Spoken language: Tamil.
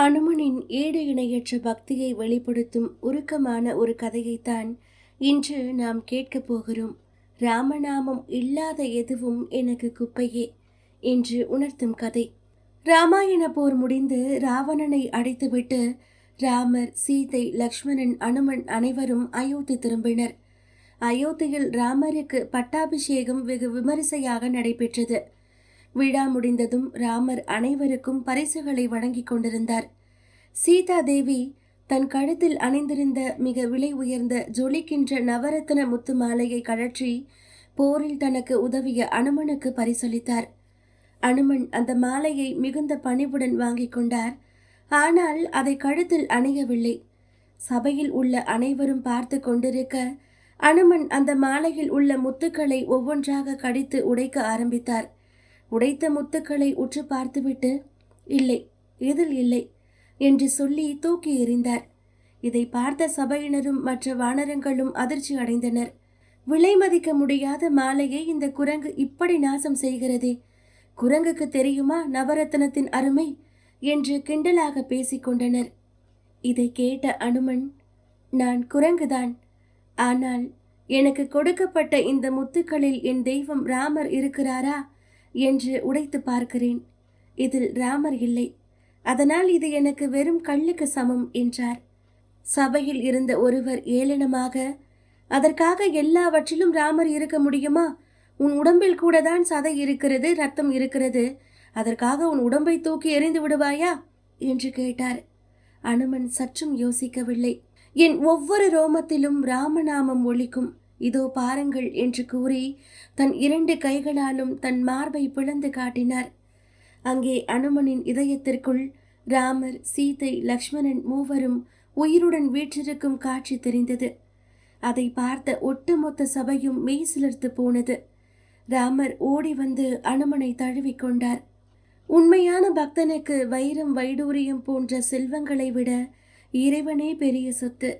அனுமனின் ஈடு இணையற்ற பக்தியை வெளிப்படுத்தும் உருக்கமான ஒரு கதையைத்தான் இன்று நாம் கேட்கப் போகிறோம். ராமநாமம் இல்லாத எதுவும் எனக்கு குப்பையே என்று உணர்த்தும் கதை. ராமாயண போர் முடிந்து ராவணனை அடைத்துவிட்டு ராமர் சீதை லக்ஷ்மணன் அனுமன் அனைவரும் அயோத்தி திரும்பினர். அயோத்தியில் ராமருக்கு பட்டாபிஷேகம் வெகு விமரிசையாக நடைபெற்றது. விழா முடிந்ததும் ராமர் அனைவருக்கும் பரிசுகளை வழங்கிக் கொண்டிருந்தார். சீதா தேவி தன் கழுத்தில் அணிந்திருந்த மிக விலை உயர்ந்த ஜொலிக்கின்ற நவரத்ன முத்து மாலையை கழற்றி போரில் தனக்கு உதவிய அனுமனுக்கு பரிசளித்தார். அனுமன் அந்த மாலையை மிகுந்த பணிவுடன் வாங்கிக் கொண்டார். ஆனால் அதை கழுத்தில் அணியவில்லை. சபையில் உள்ள அனைவரும் பார்த்து கொண்டிருக்க அனுமன் அந்த மாலையில் உள்ள முத்துக்களை ஒவ்வொன்றாக கடித்து உடைக்க ஆரம்பித்தார். உடைத்த முத்துக்களை உற்று பார்த்துவிட்டு இல்லை இதில் இல்லை என்று சொல்லி தூக்கி எறிந்தார். இதை பார்த்த சபையினரும் மற்ற வானரங்களும் அதிர்ச்சி அடைந்தனர். விலை மதிக்க முடியாத மாலையை இந்த குரங்கு இப்படி நாசம் செய்கிறதே? குரங்குக்கு தெரியுமா நவரத்னத்தின் அருமை? என்று கிண்டலாக பேசிக்கொண்டனர் இதை கேட்ட அனுமன் நான் குரங்குதான். ஆனால் எனக்கு கொடுக்கப்பட்ட இந்த முத்துக்களில் என் தெய்வம் ராமர் இருக்கிறாரா? என்று உடைத்து பார்க்கிறேன். இதில் ராமர் இல்லை. அதனால் இது எனக்கு வெறும் கல்லுக்கு சமம் என்றார். சபையில் இருந்த ஒருவர் ஏளனமாக அதற்காக எல்லாவற்றிலும் ராமர் இருக்க முடியுமா? உன் உடம்பில் கூட தான் சதை இருக்கிறது ரத்தம் இருக்கிறது. அதற்காக உன் உடம்பை தூக்கி எறிந்து விடுவாயா? என்று கேட்டார். அனுமன் சற்றும் யோசிக்கவில்லை. என் ஒவ்வொரு ரோமத்திலும் ராமநாமம் ஒழிக்கும் இதோ பாருங்கள் என்று கூறி தன் இரண்டு கைகளாலும் தன் மார்பை பிளந்து காட்டினார். அங்கே அனுமனின் இதயத்திற்குள் ராமர் சீதை லக்ஷ்மணன் மூவரும் உயிருடன் வீற்றிருக்கும் காட்சி தெரிந்தது. அதை பார்த்த ஒட்டுமொத்த சபையும் மெய் சிலிர்த்து போனது. ராமர் ஓடி வந்து அனுமனை தழுவிக்கொண்டார் உண்மையான பக்தனுக்கு வைரம் வைடூரியம் போன்ற செல்வங்களை விட இறைவனே பெரிய சொத்து.